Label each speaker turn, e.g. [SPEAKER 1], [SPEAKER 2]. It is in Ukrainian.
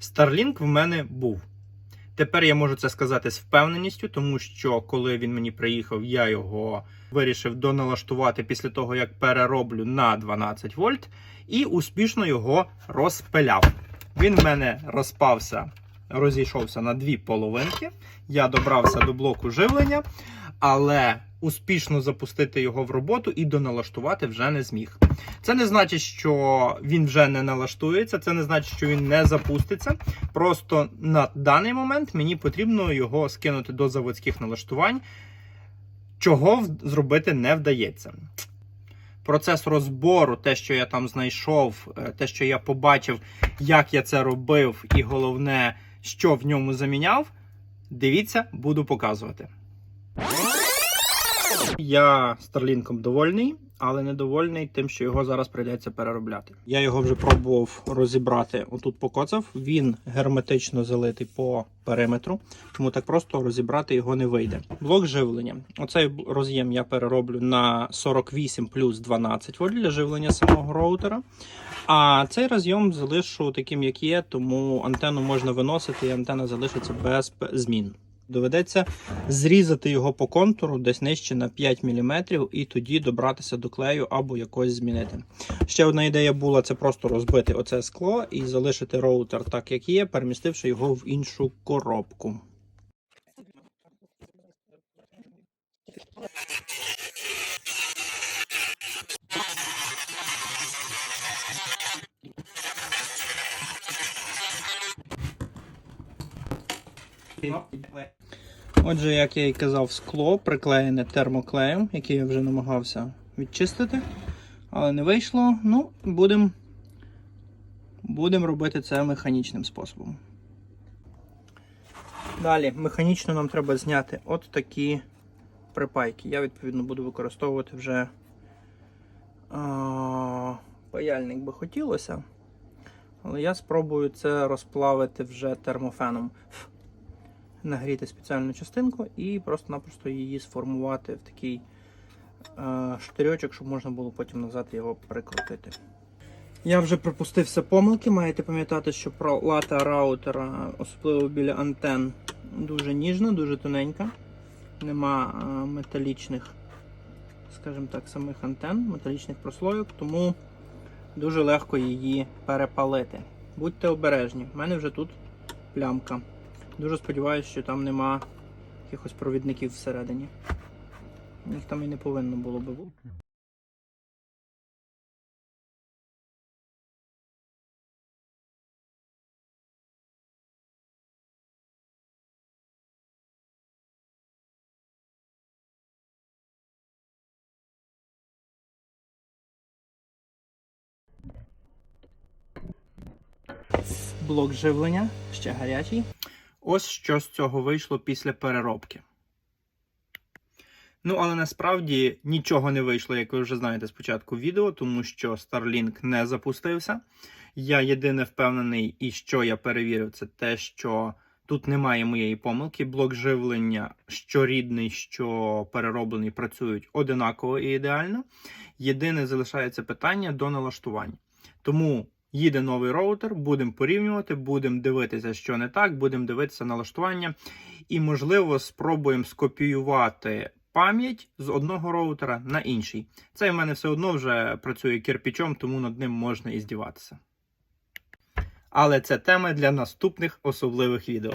[SPEAKER 1] Starlink в мене був. Тепер я можу це сказати з впевненістю, тому що коли він мені приїхав, я його вирішив доналаштувати після того, як перероблю на 12 вольт, і успішно його розпиляв. Він в мене розпався, розійшовся на дві половинки. Я добрався до блоку живлення, але успішно запустити його в роботу і доналаштувати вже не зміг. Це не значить, що він вже не налаштується, це не значить, що він не запуститься. Просто на даний момент мені потрібно його скинути до заводських налаштувань, чого зробити не вдається. Процес розбору, те, що я там знайшов, е, те, що я побачив, як я це робив, і головне, що в ньому заміняв, дивіться, буду показувати. Я Старлінком довольний, але недовольний тим, що його зараз прийдеться переробляти. Я його вже пробував розібрати. Отут покоцав. Він герметично залитий по периметру, тому так просто розібрати його не вийде. Блок живлення. Оцей роз'єм я перероблю на 48 плюс 12 вольт для живлення самого роутера. А цей роз'єм залишу таким, як є, тому антенну можна виносити, і антенна залишиться без змін. Доведеться зрізати його по контуру десь нижче на 5 мм і тоді добратися до клею або якось змінити. Ще одна ідея була це просто розбити оце скло і залишити роутер так, як є, перемістивши його в іншу коробку. Отже, як я і казав, скло приклеєне термоклеєм, який я вже намагався відчистити, але не вийшло. Ну, будемо будем робити це механічним способом. Далі, механічно нам треба зняти от такі припайки. Я, відповідно, буду використовувати вже а, паяльник би хотілося. Але я спробую це розплавити вже термофеном нагріти спеціальну частинку і просто-напросто її сформувати в такий е, штирьочок, щоб можна було потім назад його прикрутити. Я вже припустився помилки. Маєте пам'ятати, що пролата раутера, особливо біля антен, дуже ніжна, дуже тоненька. Нема е, металічних, скажімо так, самих антен, металічних прослойок, тому дуже легко її перепалити. Будьте обережні, в мене вже тут плямка. Дуже сподіваюся, що там нема якихось провідників всередині. Їх там і не повинно було би бути. Блок живлення ще гарячий. Ось що з цього вийшло після переробки. Ну, але насправді нічого не вийшло, як ви вже знаєте з початку відео, тому що Starlink не запустився. Я єдине впевнений, і що я перевірив, це те, що тут немає моєї помилки. Блок живлення, що рідний, що перероблений, працюють одинаково і ідеально. Єдине залишається питання до налаштування. Тому їде новий роутер, будемо порівнювати, будемо дивитися, що не так, будемо дивитися налаштування, і, можливо, спробуємо скопіювати пам'ять з одного роутера на інший. Це в мене все одно вже працює кирпічом, тому над ним можна і здіватися. Але це тема для наступних особливих відео.